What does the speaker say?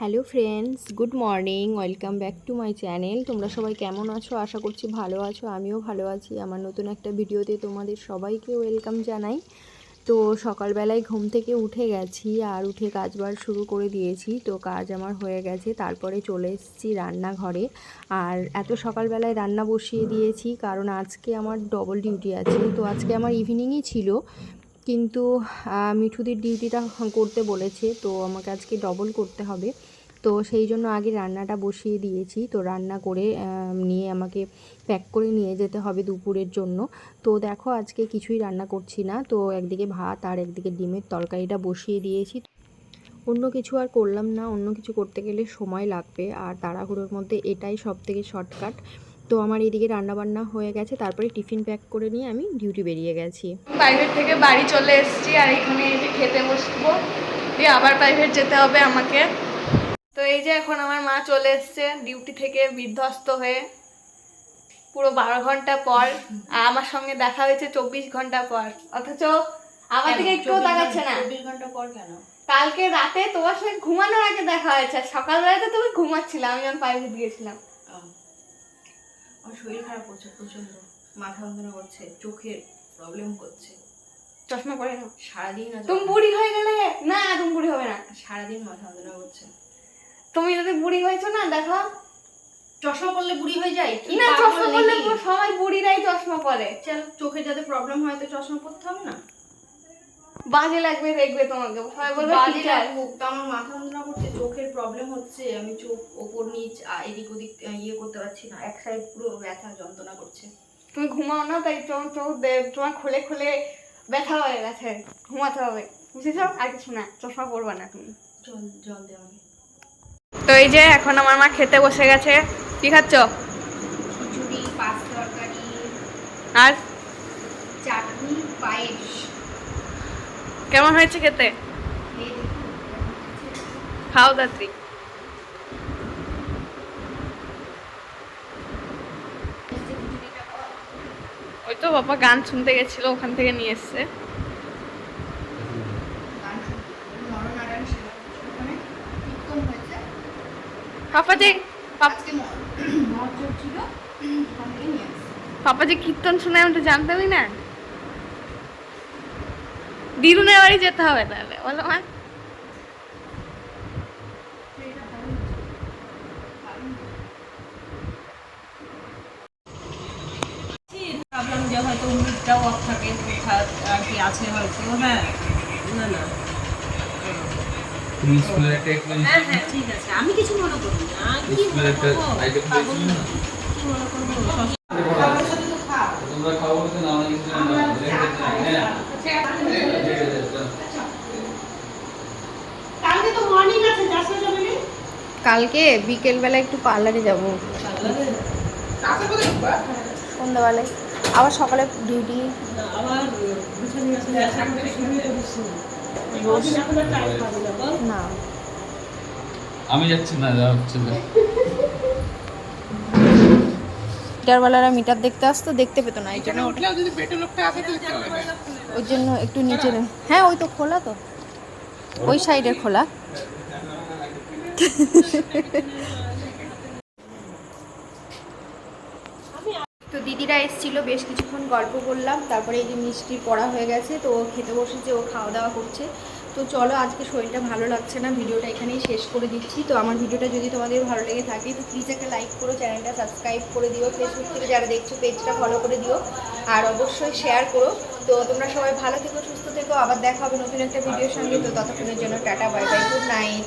Hello friends, good morning, welcome back to my channel. তোমরা সবাই কেমন আছো? আশা করছি ভালো আছো, আমিও ভালো আছি। আমার নতুন একটা ভিডিওতে তোমাদের সবাইকে ওয়েলকাম জানাই। তো সকালবেলায় ঘুম থেকে উঠে গেছি আর উঠে কাজবার শুরু করে দিয়েছি। তো কাজ আমার হয়ে গেছে, তারপরে চলে এসেছি রান্নাঘরে। আর এত সকালবেলায় রান্না বসিয়ে দিয়েছি, কারণ আজকে আমার ডবল ডিউটি আছে। তো আজকে আমার ইভিনিংই ছিল। কিন্তু মিঠুদির ডিউটিটা করতে বলেছে, তো আমাকে আজকে ডবল করতে হবে। তো সেই জন্য আগে রান্নাটা বসিয়ে দিয়েছি। তো রান্না করে নিয়ে আমাকে প্যাক করে নিয়ে যেতে হবে দুপুরের জন্য। তো দেখো, আজকে কিছুই রান্না করছি না। তো একদিকে ভাত আর একদিকে ডিমের তরকারিটা বসিয়ে দিয়েছি। অন্য কিছু আর করলাম না। অন্য কিছু করতে গেলে সময় লাগবে। আর তাড়াহুড়োর মধ্যে এটাই সব থেকে শর্টকাট তো আমার এদিকে রান্নাবান্না হয়ে গেছে তারপরে টিফিন প্যাক করে নিয়ে আমি ডিউটি বেরিয়ে গেছি। প্রাইভেট থেকে বাড়ি চলে এসেছি আর এখানে এই যে খেতে বসবো। দিয়ে আবার প্রাইভেট যেতে হবে আমাকে। তো এই যে এখন আমার মা চলে এসছে ডিউটি থেকে বিধ্বস্ত হয়ে। পুরো বারো ঘণ্টা পর। আর আমার সঙ্গে দেখা হয়েছে চব্বিশ ঘণ্টা পর। অথচ আমার দিকে একটুও তাকাচ্ছে না। চব্বিশ ঘণ্টা পর কেন? কালকে রাতে তোমার সঙ্গে ঘুমানোর আগে দেখা হয়েছে। আর সকালবেলায় তো তুমি ঘুমাচ্ছিলে আমি যখন প্রাইভেট গিয়েছিলাম। আমার শরীর খারাপ করছে প্রচণ্ড মাথা যন্ত্রণা করছে চোখের প্রবলেম করছে। চশমা পরে না সারাদিন তুমি বুড়ি হয়ে গেলে? না তুমি বুড়ি হবে না। সারাদিন মাথা যন্ত্রণা করছে। তুমি যদি বুড়ি হয়েছো না দেখো। চশমা পরলে বুড়ি হয়ে যায় কি না চশমা পরলে সবাই বুড়িরাই চশমা পরে। চল চোখের যাতে প্রবলেম হয় তো চশমা পরতে হবে না? বাজে লাগবে দেখবে তোমাকে। সবাই বলবে বাজে। লাগুক, তো আমার মাথা যন্ত্রণা করছে চোখের প্রবলেম হচ্ছে আমি চোখ ওপর নিচ এদিক ওদিক ইয়ে করতে পারছি না এক সাইড পুরো ব্যথা যন্ত্রণা করছে। তুমি ঘুমাও না তাই তোমার চোখ দে- তোমার খুলে খুলে ব্যথা হয়ে গেছে ঘুমাতে হবে। বুঝেছ? আর কিছু না চশমা পরবে না তুমি। জল জল দে আমাকে। তো এই যে এখন আমার মা খেতে বসে গেছে। কি খাচ্ছ? খিচুড়ি পাঁচ তরকারি আর? চাটনি পায়েস। কেমন হয়েছে খেতে? খাও দাত্রী। ওই তো বাবা গান শুনতে গেছিল ওখান থেকে নিয়ে এসছে। যে পাপা যে কীর্তন শুনে আমি তো জানতামই না। দিদুনের বাড়ি যেতে হবে তাহলে বলো মা। ভাবলাম যে হয়তো অফ থাকে আর কি আছে হয়তো হ্যাঁ। না না। হ্যাঁ হ্যাঁ ঠিক আছে। আমি কিছু মনে করি না। কি মনে করব? কি মনে করব তোমরা খাওয়া বলতে না অনেক কিছু না রেখে দিতে হ্যাঁ রেখে দিতে কালকে বিকেলবেলা একটু পার্লারে যাব। সন্ধ্যাবেলায়। আবার সকালে ডিউটি না। আমি যাচ্ছি না হচ্ছে না। মিটার দেখতে আসতো দেখতে পেতো না এই জন্য ওই জন্য একটু নিচে হ্যাঁ ওই তো খোলা তো। ওই সাইডে খোলা। তো দিদিরা এসেছিল, বেশ কিছুক্ষণ গল্প করলাম তারপরে এই যে মিষ্টির পড়া হয়ে গেছে, তো ও খেতে বসেছে, ও খাওয়া দাওয়া করছে। তো চলো, আজকে শরীরটা ভালো লাগছে না, ভিডিওটা এখানেই শেষ করে দিচ্ছি। তো আমার ভিডিওটা যদি তোমাদের ভালো লেগে থাকে, তো প্লিজ একটা লাইক করো চ্যানেলটা সাবস্ক্রাইব করে দিও ফেসবুক থেকে যারা দেখছ পেজটা ফলো করে দিও, আর অবশ্যই শেয়ার করো। তো তোমরা সবাই ভালো থেকো, সুস্থ থেকো, আবার দেখা হবে নতুন একটা ভিডিওর সঙ্গে। তো ততক্ষণের জন্য tata bye bye good night